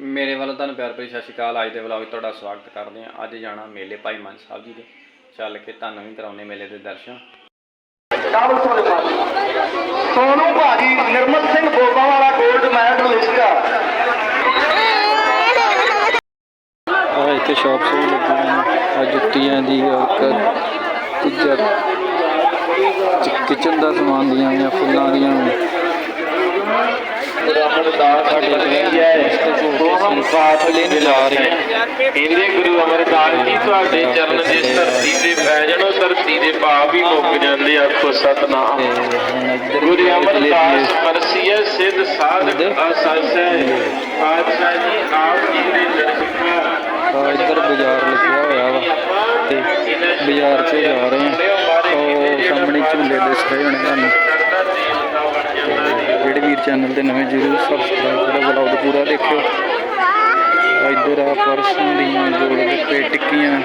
ਮੇਰੇ ਵੱਲੋਂ ਤੁਹਾਨੂੰ ਪਿਆਰ ਭਰੀ ਸਤਿ ਸ਼੍ਰੀ ਅਕਾਲ। ਅੱਜ ਦੇ ਵਲੌਗ ਵਿੱਚ ਤੁਹਾਡਾ ਸਵਾਗਤ ਕਰਦੇ ਹਾਂ। ਅੱਜ ਜਾਣਾ ਮੇਲੇ ਭਾਈ ਮਾਨ ਸਾਹਿਬ ਜੀ ਦੇ। ਚੱਲ ਕੇ ਤੁਹਾਨੂੰ ਵੀ ਕਰਾਉਣੇ ਮੇਲੇ ਦੇ ਦਰਸ਼ਨ। ਸੋਨੇ ਭਾਜੀ ਨਿਰਮਲ ਸਿੰਘ ਬੋਬਾ ਵਾਲਾ 골ਡ ਮੈਡਲਿਸਟ ਆ ਇੱਥੇ ਸ਼ਾਪਸ ਵੀ ਲੱਗੀਆਂ ਆ ਜੁੱਤੀਆਂ ਦੀ ਇੱਕ ਤੀਜਾ ਕਿਚਨ ਦਾ ਸਮਾਨ ਦੀਆਂ ਆ ਫੁੱਲਾਂ ਦੀਆਂ ਅਮਰਦਾਸ ਸਾਡੇ ਬਣੀ ਹੈ ਦੋਹਾਂ ਸਾਥ ਲੈ ਜਾ ਰਹੇ ਇਹਦੇ ਗੁਰੂ ਅਮਰਦਾਸ ਜੀ ਤੁਹਾਡੇ ਚਰਨ ਜਿਸ ਧਰਤੀ ਤੇ ਪੈ ਜਾਣੋ ਧਰਤੀ ਦੇ ਪਾਪ ਵੀ ਮੁੱਕ ਜਾਂਦੇ ਆਖੋ ਸਤਨਾਮ। ਗੁਰੂ ਅਮਰਦਾਸ ਮਰਸੀਏ ਸਿੱਧ ਸਾਧਕ ਅਸਸ ਹੈ। ਪਾਤਸ਼ਾਹ ਜੀ ਆਪ ਜੀ ਦੇ ਦਰਸ਼ਨ ਆ ਇੱਧਰ ਬਾਜ਼ਾਰ ਲੱਗਿਆ ਹੋਇਆ ਵਾ। ਤੇ ਬਾਜ਼ਾਰ 'ਚ ਜਾ ਰਹੇ ਆ। ਉਹ ਸਾਹਮਣੇ ਝੂਲੇ ਦਿਸ ਰਹੇ ਹੋਣੇ ਤੁਹਾਨੂੰ। ਜਿਹੜੇ ਵੀਰ ਚੈਨਲ ਤੇ ਨਵੇਂ ਜਰੂਰ ਸਬਸਕ੍ਰਾਈਬ ਕਰੋ ਵਲੌਗ ਪੂਰਾ ਦੇਖਿਓ। ਇੱਧਰ ਆ ਪਰਸੋਂ ਦੀਆਂ ਜੋੜ ਦਿੱਤੇ ਟਿੱਕੀਆਂ।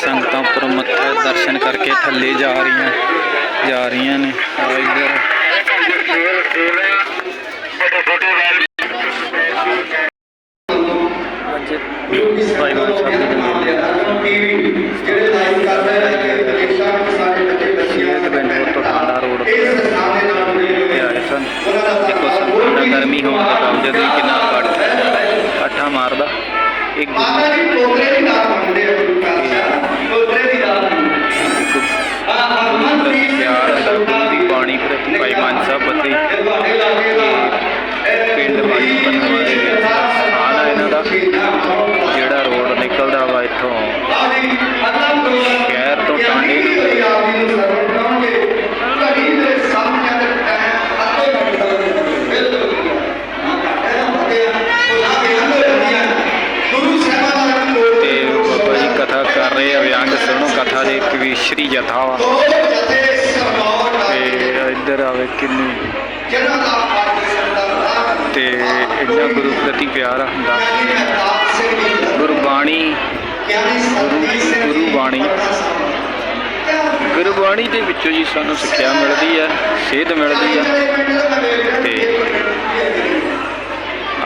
ਸੰਗਤਾਂ ਉੱਪਰ ਮੱਥਾ ਦਰਸ਼ਨ ਕਰਕੇ ਥੱਲੇ ਜਾ ਰਹੀਆਂ ਜਾ ਰਹੀਆਂ ਨੇ। ਆ ਇੱਧਰ ਅੱਜ ਭਾਈ ਸਾਹਿਬ ਦੇ ਜਿਹੜੇ ਲਾਈਵ ਕਰ ਰਹੇ ਨੇ ਵਿਦੇਸ਼ਾਂ ਵਿੱਚ ਸਾਡੇ ਬੱਚੇ ਬੱਚੀਆਂ ਇਹ ਪਿੰਡ ਤੋਂ ਟਾਂਡਾ ਰੋਡ ਇਸ ਸਥਾਨ ਦੇ ਨਾਲ ਜੁੜੇ ਤੇ ਆਏ ਸਨ ਦੇਖੋ ਸੰਗਤਾਂ ਗਰਮੀ ਹੋਣ ਦੇ ਬਾਵਜੂਦ ਵੀ ਕਿੰਨਾ ਇਕੱਠ ਅੱਠਾ ਮਾਰਦਾ ਇੱਕ ਮਾਤਾ ਜਥਾ ਵਾ ਤੇ ਇੱਧਰ ਆਵੇ ਕਿੰਨੀ। ਤੇ ਇੰਨਾ ਗੁਰੂ ਪ੍ਰਤੀ ਪਿਆਰ ਹੁੰਦਾ। ਗੁਰਬਾਣੀ। ਗੁਰੂ ਬਾਣੀ ਗੁਰਬਾਣੀ ਦੇ ਵਿੱਚੋਂ ਜੀ ਸਾਨੂੰ ਸਿੱਖਿਆ ਮਿਲਦੀ ਹੈ, ਸੇਧ ਮਿਲਦੀ ਹੈ। ਤੇ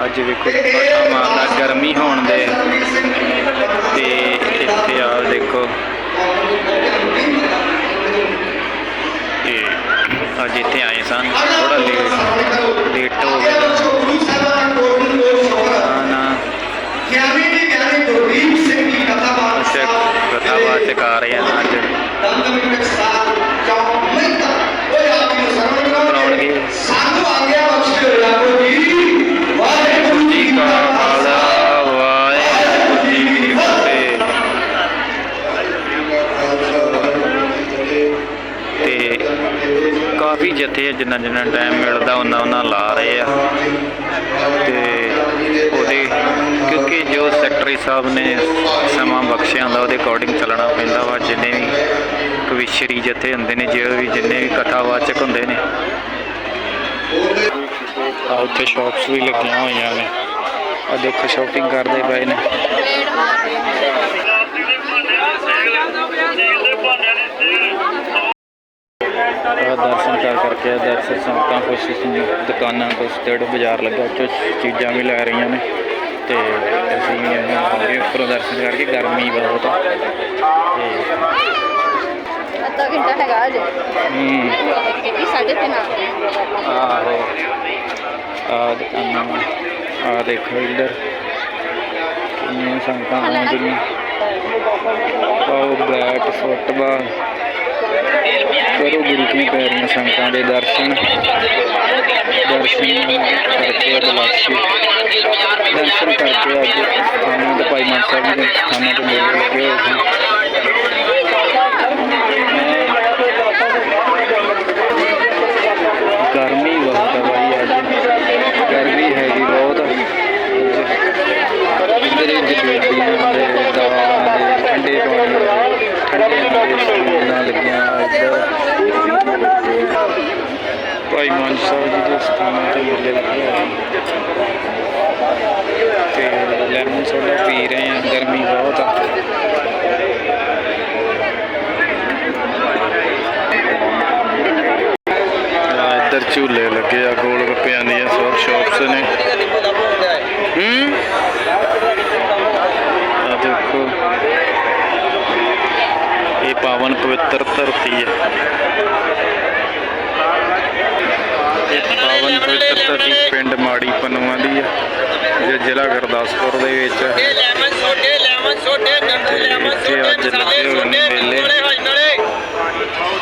ਅੱਜ ਵੇਖੋ ਪਟਾ ਮਾਰਦਾ ਗਰਮੀ ਹੋਣ ਦੇ। ਤੇ ਇੱਥੇ ਆ ਦੇਖੋ ਤੇ ਅੱਜ ਇੱਥੇ ਆਏ ਸਨ ਥੋੜਾ ਲੇਟ ਲੇਟ ਹੋ ਗਿਆ। ਨਾ ਨਾ ਅੱਛਾ ਰਹੇ ਆ ਅੱਜ। ਕਾਫੀ ਜਥੇ ਜਿੰਨਾ ਜਿੰਨਾ ਟਾਈਮ ਮਿਲਦਾ ਉਹਨਾਂ ਉਹਨਾਂ ਲਾ ਰਹੇ ਆ। ਤੇ ਉਹਦੇ ਕਿਉਂਕਿ ਜੋ ਸੈਕਟਰੀ ਸਾਹਿਬ ਨੇ ਸਮਾਂ ਬਖਸ਼ਿਆ ਹੁੰਦਾ, ਉਹਦੇ ਅਕੋਰਡਿੰਗ ਚੱਲਣਾ ਪੈਂਦਾ ਵਾ। ਜਿੰਨੇ ਵੀ ਕਵਿਸ਼ਰੀ ਜਥੇ ਹੁੰਦੇ ਨੇ ਜਿਹੜੇ ਵੀ ਜਿੰਨੇ ਵੀ ਕਥਾਵਾਚਕ ਹੁੰਦੇ ਨੇ। ਆ ਉੱਥੇ ਸ਼ਾਪਸ ਵੀ ਲੱਗੀਆਂ ਹੋਈਆਂ ਨੇ। ਆ ਦੇਖੋ ਸ਼ਾਪਿੰਗ ਕਰਦੇ ਪਏ ਨੇ ਆ ਦਰਸ਼ਨ ਕਰ ਕਰਕੇ ਆ ਦਰਸ਼ਨ ਕੁਛ ਦੁਕਾਨਾਂ ਕੁਛ ਸਟੇਡ ਬਾਜ਼ਾਰ ਲੱਗਾ ਉੱਚੋ ਚੀਜ਼ਾਂ ਵੀ ਲੈ ਰਹੀਆਂ ਨੇ। ਤੇ ਅਸੀਂ ਆਏ ਉੱਪਰੋਂ ਦਰਸ਼ਨ ਕਰਕੇ ਗਰਮੀ ਬਹੁਤ ਆ। ਤੇ ਅੱਧਾ ਘੰਟਾ ਹੈਗਾ ਅਜੇ ਹੂੰ। ਇਹ ਸਾਢੇ ਤਿੰਨ ਆ ਆਹੋ। ਆ ਦੁਕਾਨਾਂ ਆ ਦੇਖੋ ਇੱਧਰ। ਕਿੰਨੀਆਂ ਸੰਗਤਾਂ ਆਉਂਦੀਆਂ। ਆਓ ਬੈਟ ਫੁੱਟਬਾਲ। ਕਰੋ ਗੁਰੂ ਕੀ ਪੈਰੀਆਂ ਸੰਗਤਾਂ ਦੇ ਦਰਸ਼ਨ। ਦਰਸ਼ਨ ਕਰਕੇ ਬਲਾਸੀ ਦਰਸ਼ਨ ਕਰਕੇ ਅੱਜ ਸਥਾਨਾਂ ਭਾਈ ਮਾਨ ਸਾਹਿਬ ਦੇ ਸਥਾਨਾਂ ਤੇ ਮੇਲੇ ਲੱਗੇ ਹੋਏ ਸਨ ਭਾਈ ਮਾਨ ਸਾਹਿਬ ਜੀ ਦੇ ਸਥਾਨਾਂ ਤੇ ਮੇਲੇ ਲੱਗੇ ਹੋਏ ਤੇ ਲੈਮਨ ਸੋਡਾ ਪੀ ਰਹੇ ਆ ਗਰਮੀ ਬਹੁਤ ਆ। ਇੱਧਰ ਝੂਲੇ ਲੱਗੇ ਆ ਗੋਲ ਗੱਪਿਆਂ ਦੀਆਂ ਸਭ ਸ਼ੌਪ ਸ਼ਾਪਸ ਨੇ। ਹੂੰ? ਆ ਦੇਖੋ। ਇਹ ਪਾਵਨ ਪਵਿੱਤਰ ਧਰਤੀ ਹੈ ਇਹ ਪਾਵਨ ਪਵਿੱਤਰ ਧਰਤੀ ਪਿੰਡ ਮਾੜੀ ਪਨੂਆ ਦੀ ਹੈ ਜੋ ਜ਼ਿਲ੍ਹਾ ਗੁਰਦਾਸਪੁਰ ਦੇ ਵਿੱਚ ਹੈ। ਇੱਥੇ ਅੱਜ ਲੱਗੇ ਹੋਏ ਨੇ ਮੇਲੇ।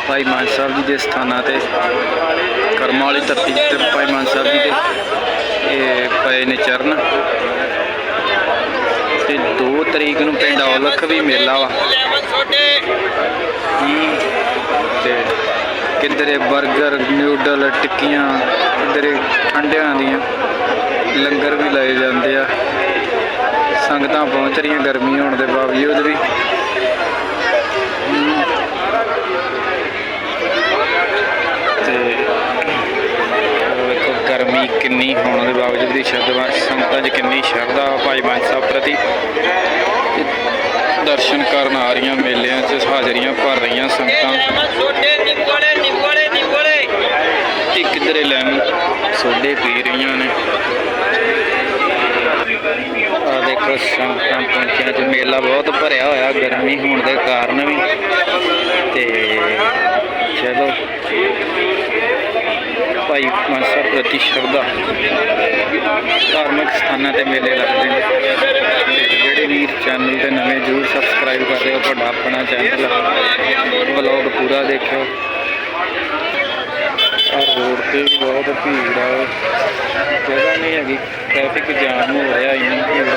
ਭਾਈ ਮਾਨ ਸਾਹਿਬ ਜੀ ਦੇ ਸਥਾਨਾਂ ਤੇ ਕਰਮਾਂ ਵਾਲੀ ਧਰਤੀ ਤੇ ਭਾਈ ਮਾਨ ਸਾਹਿਬ ਜੀ ਦੇ ਇਹ ਪਏ ਨੇ ਚਰਨ। ਤੇ 2 ਤਰੀਕ ਨੂੰ ਪਿੰਡ ਔਲਖ ਵੀ ਮੇਲਾ ਵਾ। ਤੇ ਕਿਧਰੇ 버ਗਰ ਨਿਊਡਲ ਟਿੱਕੀਆਂ, ਕਿਧਰੇ ਠੰਡਿਆਂ ਦੀਆਂ ਲੰਗਰ ਵੀ ਲਾਏ ਜਾਂਦੇ ਆ। ਸੰਗਤਾਂ ਪਹੁੰਚ ਰਹੀਆਂ ਗਰਮੀ ਹੋਣ ਦੇ ਬਾਵਜੂਦ ਵੀ। ਤੇ ਗਰਮੀ ਕਿੰਨੀ ਹੋਣ ਦੇ ਬਾਵਜੂਦ ਵੀ ਸ਼ਰਧਾ ਸੰਗਤਾਂ 'ਚ ਕਿੰਨੀ ਸ਼ਰਧਾ ਭਾਈ ਮਾਨ ਸਾਹਿਬ ਪ੍ਰਤੀ। ਦਰਸ਼ਨ ਕਰਨ ਆ ਰਹੀਆਂ, ਮੇਲਿਆਂ 'ਚ ਹਾਜ਼ਰੀਆਂ ਭਰ ਰਹੀਆਂ ਸੰਗਤਾਂ ਲੈਮਨ ਸੋਡੇ ਨਿੰਬੋੜੇ ਨਿੰਬੋੜੇ ਨਿੰਬੋੜੇ ਤੇ ਕਿਧਰੇ ਲੈਣ ਸੋਡੇ ਪੀ ਰਹੀਆਂ ਨੇ। ਆ ਦੇਖੋ ਸੰਗਤਾਂ ਪਹੁੰਚੀਆਂ ਤੇ ਮੇਲਾ ਬਹੁਤ ਭਰਿਆ ਹੋਇਆ, ਗਰਮੀ ਹੋਣ ਦੇ ਕਾਰਨ ਵੀ। ਤੇ ਚਲੋ। ਭਾਈ ਮਾਨਸਾ ਪ੍ਰਤੀ ਸ਼ਰਧਾ। ਧਾਰਮਿਕ ਸਥਾਨਾਂ ਤੇ ਮੇਲੇ ਲੱਗਦੇ ਨੇ। ਜਿਹੜੇ ਵੀਰ ਚੈਨਲ ਤੇ ਨਵੇਂ ਜਰੂਰ ਸਬਸਕ੍ਰਾਈਬ ਕਰ ਰਹੇ ਹੋ ਤੁਹਾਡਾ ਆਪਣਾ ਚੈਨਲ ਵਲੌਗ ਪੂਰਾ ਦੇਖਿਓ। ਆ ਰੋਡ ਤੇ ਵੀ ਬਹੁਤ ਭੀੜ ਆ। ਜਗ੍ਹਾ ਨਹੀਂ ਹੈਗੀ। ਟ੍ਰੈਫਿਕ ਜਾਮ ਹੋ ਰਿਹਾ ਇੰਨੀ ਭੀੜ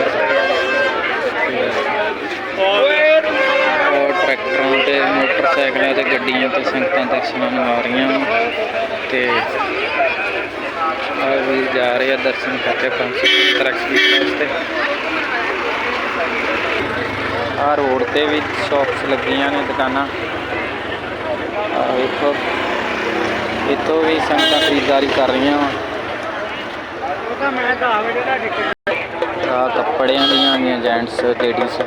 ਔਰ ਟਰੈਕਟਰਾਂ ਤੇ ਮੋਟਰਸਾਈਕਲਾਂ ਤੇ ਗੱਡੀਆਂ ਤੇ ਸੰਗਤਾਂ ਦਰਸ਼ਨਾਂ ਨੂੰ ਆ ਰਹੀਆਂ ਤੇ ਆ ਵੀ ਜਾ ਰਹੇ ਆ ਦਰਸ਼ਨ ਕਰਕੇ 570 ਐਕਸਪੀਰੀਅੰਸ ਤੇ ਆ ਰੋਡ ਤੇ ਵੀ ਸ਼ਾਪਸ ਲੱਗੀਆਂ ਨੇ ਦੁਕਾਨਾਂ। ਆ ਵੇਖੋ। ਇੱਥੋਂ ਵੀ ਸੰਗਤਾਂ ਖਰੀਦਦਾਰੀ ਕਰ ਰਹੀਆਂ ਵਾ। ਆ ਕੱਪੜਿਆਂ ਦੀਆਂ ਵੀ ਜੈਂਟਸ ਲੇਡੀਜ਼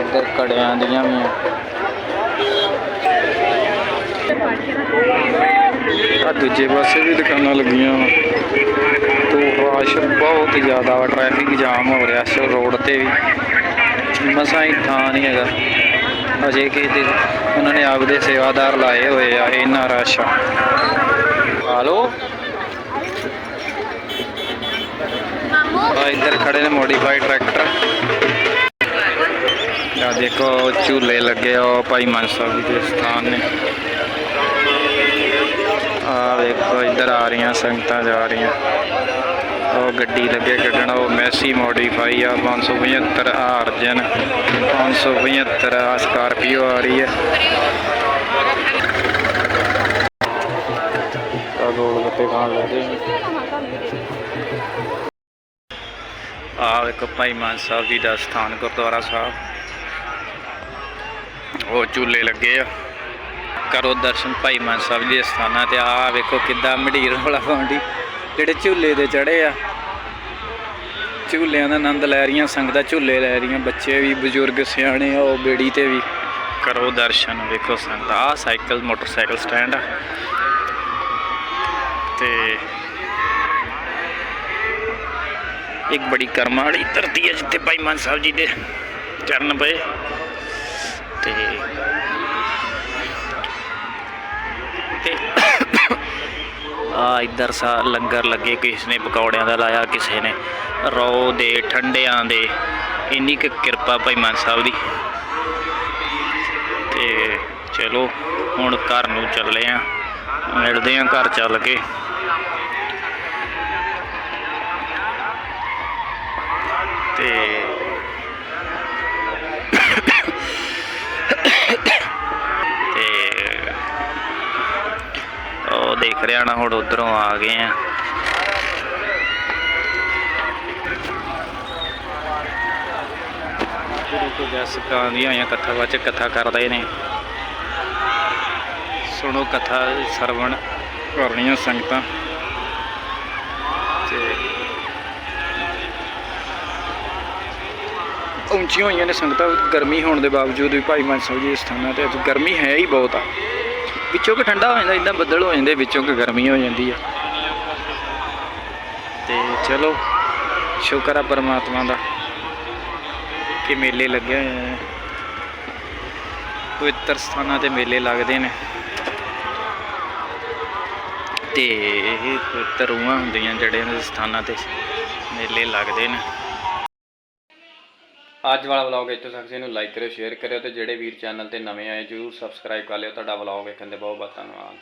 ਇੱਧਰ ਕੜਿਆਂ ਦੀਆਂ ਵੀ ਆ। ਦੂਜੇ ਪਾਸੇ ਵੀ ਦੁਕਾਨਾਂ ਲੱਗੀਆਂ ਵਾ। ਤੋਂ ਰਸ਼ ਬਹੁਤ ਜ਼ਿਆਦਾ ਵਾ ਟ੍ਰੈਫਿਕ ਜਾਮ ਹੋ ਰਿਹਾ ਸੀ ਰੋਡ ਤੇ ਵੀ। ਮਸਾਂ ਹੀ ਥਾਂ ਨਹੀਂ ਹੈਗਾ। ਅਜੇ ਕਿ ਉਹਨਾਂ ਨੇ ਆਪਦੇ ਸੇਵਾਦਾਰ ਲਾਏ ਹੋਏ ਆ ਇੰਨਾ ਰਸ਼ ਹਾਲੋ? ਆ ਇੱਧਰ ਖੜੇ ਨੇ ਮੋਡੀਫਾਈਡ ਟਰੈਕਟਰ। ਆ ਦੇਖੋ, ਝੂਲੇ ਲੱਗੇ ਆ, ਉਹ ਭਾਈ ਮਾਨ ਸਾਹਿਬ ਜੀ ਦੇ ਸਥਾਨ ਨੇ। ਆ ਵੇਖੋ, ਇੱਧਰ ਆ ਰਹੀਆਂ, ਸੰਗਤਾਂ ਜਾ ਰਹੀਆਂ। ਉਹ ਗੱਡੀ ਲੱਗੇ ਕੱਢਣ, ਉਹ ਮੈਸੀ ਮੋਡੀਫਾਈ ਆ 575 ਆ 575 ਆ ਸਕਾਰਪੀਓ ਆ ਰਹੀ ਹੈ ਆ ਗੋਲ ਗੱਪੇ ਖਾਣ ਲੱਗੇ ਆ ਵੇਖੋ ਭਾਈ ਮਾਨ ਸਾਹਿਬ ਜੀ ਦਾ ਸਥਾਨ ਗੁਰਦੁਆਰਾ ਸਾਹਿਬ। ਉਹ ਝੂਲੇ ਲੱਗੇ ਆ। ਕਰੋ ਦਰਸ਼ਨ ਭਾਈ ਮਾਨ ਸਾਹਿਬ ਜੀ ਦੇ ਸਥਾਨਾਂ ਤੇ। ਆ ਵੇਖੋ ਕਿੱਦਾਂ ਮਢੀਰ ਵਾਲਾ ਪਾਉਂਦੀ ਜਿਹੜੇ ਝੂਲੇ ਤੇ ਚੜੇ ਆ, ਝੂਲਿਆਂ ਦਾ ਆਨੰਦ ਲੈ ਰਹੀਆਂ, ਸੰਗਤਾਂ ਝੂਲੇ ਲੈ ਰਹੀਆਂ, ਬੱਚੇ ਵੀ, ਬਜ਼ੁਰਗ, ਸਿਆਣੇ ਆ, ਉਹ ਬੇੜੀ ਤੇ ਵੀ। ਕਰੋ ਦਰਸ਼ਨ, ਵੇਖੋ ਸੰਗਤ ਆ ਸਾਈਕਲ, ਮੋਟਰਸਾਈਕਲ ਸਟੈਂਡ ਆ। ਤੇ ਇੱਕ ਬੜੀ ਕਰਮਾਂ ਵਾਲੀ ਧਰਤੀ ਹੈ ਜਿੱਥੇ ਭਾਈ ਮਾਨ ਸਾਹਿਬ ਜੀ ਦੇ ਚਰਨ ਪਏ। ਤੇ ਤੇ ਆ ਇੱਧਰ ਸਾ ਲੰਗਰ ਲੱਗੇ, ਕਿਸੇ ਨੇ ਪਕੌੜਿਆਂ ਦਾ ਲਾਇਆ, ਕਿਸੇ ਨੇ ਰੋ ਦੇ, ਠੰਡਿਆਂ ਦੇ। ਇੰਨੀ ਕੁ ਕਿਰਪਾ ਭਾਈ ਮਾਨ ਸਾਹਿਬ ਦੀ। ਤੇ ਚਲੋ, ਹੁਣ ਘਰ ਨੂੰ ਚੱਲੇ ਆ। ਮਿਲਦੇ ਆ ਘਰ ਚੱਲ ਕੇ। ਤੇ ਤੇ ਦੇਖ ਰਿਹਾ ਨਾ, ਹੁਣ ਉਧਰੋਂ ਆ ਗਏ ਆ। ਗੁਰੂ ਕੋ ਜਸ ਕਾਂ ਹੋਈਆਂ ਕਥਾ ਵਾਚ ਕਥਾ ਕਰਦੇ ਨੇ ਸੁਣੋ ਕਥਾ ਸਰਵਣ ਕਰਨੀਆਂ ਸੰਗਤਾਂ। ਤੇ ਉੱਚੀਆਂ ਹੋਈਆਂ ਨੇ ਸੰਗਤਾਂ, ਗਰਮੀ ਹੋਣ ਦੇ ਬਾਵਜੂਦ ਵੀ ਭਾਈ ਮਾਨ ਸਾਹਿਬ ਜੀ ਦੇ ਸਥਾਨਾਂ ਤੇ ਗਰਮੀ ਹੈ ਹੀ ਬਹੁਤ ਆ। ਵਿੱਚੋਂ ਕਿ ਠੰਡਾ ਹੋ ਜਾਂਦਾ ਇਦਾਂ ਬੱਦਲ ਹੋ ਜਾਂਦੇ, ਵਿੱਚੋਂ ਕਿ ਗਰਮੀ ਹੋ ਜਾਂਦੀ ਆ। ਤੇ ਚਲੋ, ਸ਼ੁਕਰ ਆ ਪਰਮਾਤਮਾ ਦਾ ਕਿ ਮੇਲੇ ਲੱਗੇ ਹੋਏ ਨੇ ਪਵਿੱਤਰ ਸਥਾਨਾਂ ਤੇ ਮੇਲੇ ਲੱਗਦੇ ਨੇ। ਤੇ ਇਹ ਪਵਿੱਤਰ ਰੂਹਾਂ ਹੁੰਦੀਆਂ ਜਿਹੜੇ ਸਥਾਨਾਂ ਤੇ ਮੇਲੇ ਲੱਗਦੇ ਨੇ। ਅੱਜ ਵਾਲਾ ਵਲੌਗ ਇੱਥੋਂ ਤੱਕ ਸੀ ਇਹਨੂੰ ਲਾਈਕ ਕਰਿਓ ਸ਼ੇਅਰ ਕਰਿਓ ਤੇ ਜਿਹੜੇ ਵੀਰ ਚੈਨਲ ਤੇ ਨਵੇਂ ਆਏ, ਜਰੂਰ ਸਬਸਕ੍ਰਾਈਬ ਕਰ ਲਿਓ। ਤੁਹਾਡਾ ਵਲੌਗ ਵੇਖਣ ਦੇ ਬਹੁਤ ਬਹੁਤ ਧੰਨਵਾਦ।